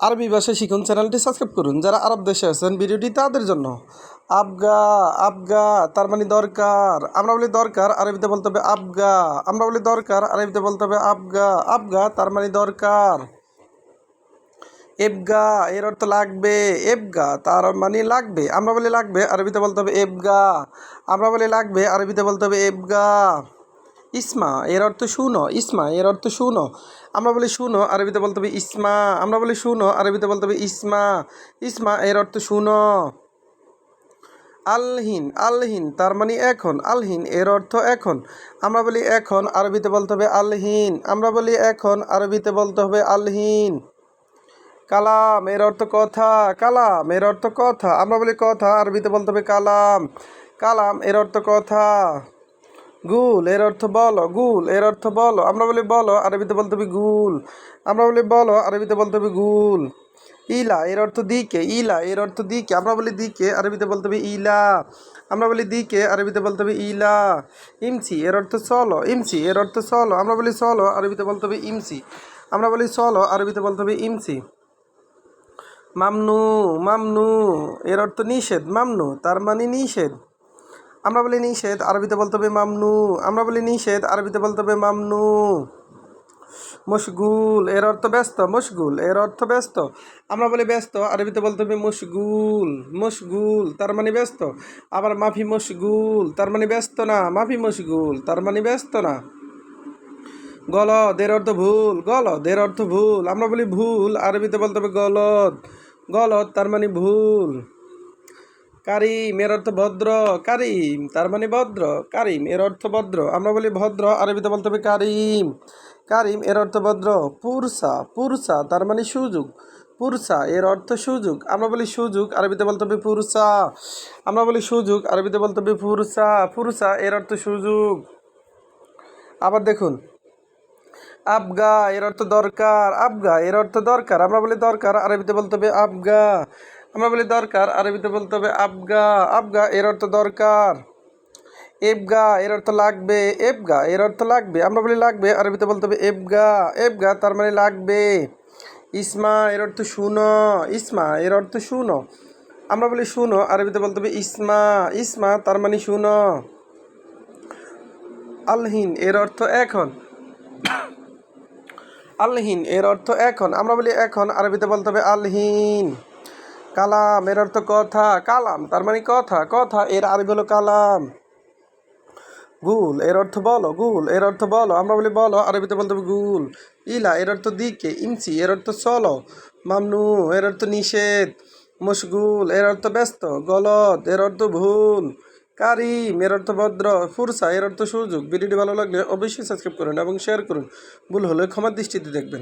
আরবি ভাষা শিখুন চ্যানেলটি সাবস্ক্রাইব করুন। যারা আরব দেশে আছেন, ভিডিওটি তাদের জন্য। আবগা আবগা, তার মানে দরকার। আমরা বলি দরকার, আরবিতে বলতে হবে আবগা। আমরা বলি দরকার, আরবিতে বলতে হবে আবগা। আবগা, তার মানে দরকার। এবগা, এর অর্থ লাগবে। এবগা, তার মানে লাগবে। আমরা বলি লাগবে, আরবিতে বলতে হবে এবগা। আমরা বলি লাগবে, আরবিতে বলতে হবে এবগা। ইসমা, এর অর্থ শুনো। ইসমা, এর অর্থ শুনো। আমরা বলি শুনো, আরবিতে বলতে হবে ইসমা। আমরা বলি শুনো, আরবিতে বলতে হবে ইসমা। ইসমা, এর অর্থ শুনো। আলহিন আলহিন, তার মানে এখন। আলহিন, এর অর্থ এখন। আমরা বলি এখন, আরবিতে বলতে হবে আলহিন। আমরা বলি এখন, আরবিতে বলতে হবে আলহিন। কালাম, এর অর্থ কথা। কালাম, এর অর্থ কথা। আমরা বলি কথা, আরবিতে বলতে হবে কালাম। কালাম, এর অর্থ কথা। গুল, এর অর্থ বলো, গুল, এর অর্থ বলো। আমরা বলি বলো, আরবিতে বলতে হবে গুল। আমরা বলি বলো, আরবিতে বলতে হবে গুল। ইলা, এর অর্থ দিকে, ইলা, এর অর্থ দিকে। আমরা বলি দিকে, আরবিতে বলতে হবে ইলা। আমরা বলি দিকে, আরবিতে বলতে হবে ইলা। ইমসি, এর অর্থ চলো ইমসি, এর অর্থ চলো আমরা বলি চলো আরবিতে বলতে হবে ইমসি। আমরা বলি চলো আরবিতে বলতে হবে ইমসি। মামনু মামনু, এর অর্থ নিষেধ, মামনু, তার মানে নিষেধ। আমরা বলি নিষেধ, আরবিতে বলতে হবে মামনু। আমরা বলি নিষেধ, আরবিতে বলতে হবে মামনু। মশগুল, এর অর্থ ব্যস্ত, মশগুল, এর অর্থ ব্যস্ত। আমরা বলি ব্যস্ত, আরবিতে বলতে হবে মশগুল মশগুল, তার মানে ব্যস্ত। আবার মাফি মশগুল, তার মানে ব্যস্ত না, মাফি মশগুল, তার মানে ব্যস্ত না। গলদ, এর অর্থ ভুল, গলদ, এর অর্থ ভুল। আমরা বলি ভুল, আরবিতে বলতে হবে গলদ। গলদ, তার মানে ভুল। কারিম, এর অর্থ ভদ্র, কারিম, তার মানে ভদ্র, কারিম, এর অর্থ ভদ্র। আমরা বলি ভদ্র, আরবিতে বলতে হবে কারিম। কারিম, এর অর্থ ভদ্র, পুরসা পুরসা, তার মানে সুযোগ। পুরসা, এর অর্থ সুযোগ। আমরা বলি সুযোগ, আরবিতে বলতে হবে পুরসা। আমরা বলি সুযোগ, আরবিতে বলতে হবে পুরসা। পুরসা, এর অর্থ সুযোগ। আবার দেখুন। আবগা, এর অর্থ দরকার। আবগা, এর অর্থ দরকার। আমরা বলি দরকার, আরবিতে বলতে হবে আবগা। আমরা বলি দরকার, আরবিতে বলতে হবে আবগা। আবগা এর অর্থ দরকার। এবগা এর অর্থ লাগবে। এবগা এর অর্থ লাগবে। আমরা বলি লাগবে, আরবিতে বলতে হবে এবগা এবগা তার মানে লাগবে। ইসমা এর অর্থ শুনো। ইসমা এর অর্থ শুনো। আমরা বলি শুনো, আরবিতে বলতে হবে ইসমা। ইসমা তার মানে শুনো। আলহিন এর অর্থ এখন। আলহিন এর অর্থ এখন। আমরা বলি এখন, আরবিতে বলতে হবে আলহিন। কালাম এর অর্থ কথা কালাম তার মানে কথা কথা এর আরবি হলো কালাম গুল এর অর্থ বলো গুল এর অর্থ বলো আমরা বলি বলো আরবিতে বলতে হবে গুল ইলা এর অর্থ দিকে ইমসি এর অর্থ চলো মামনু এর অর্থ নিষেধ মশগুল এর অর্থ ব্যস্ত গলদ এর অর্থ ভুল কারিম এর অর্থ ভদ্র ফুরসা এর অর্থ সুযোগ ভিডিওটি ভালো লাগলে অবশ্যই সাবস্ক্রাইব করুন এবং শেয়ার করুন ভুল হলে ক্ষমার দৃষ্টিতে দেখবেন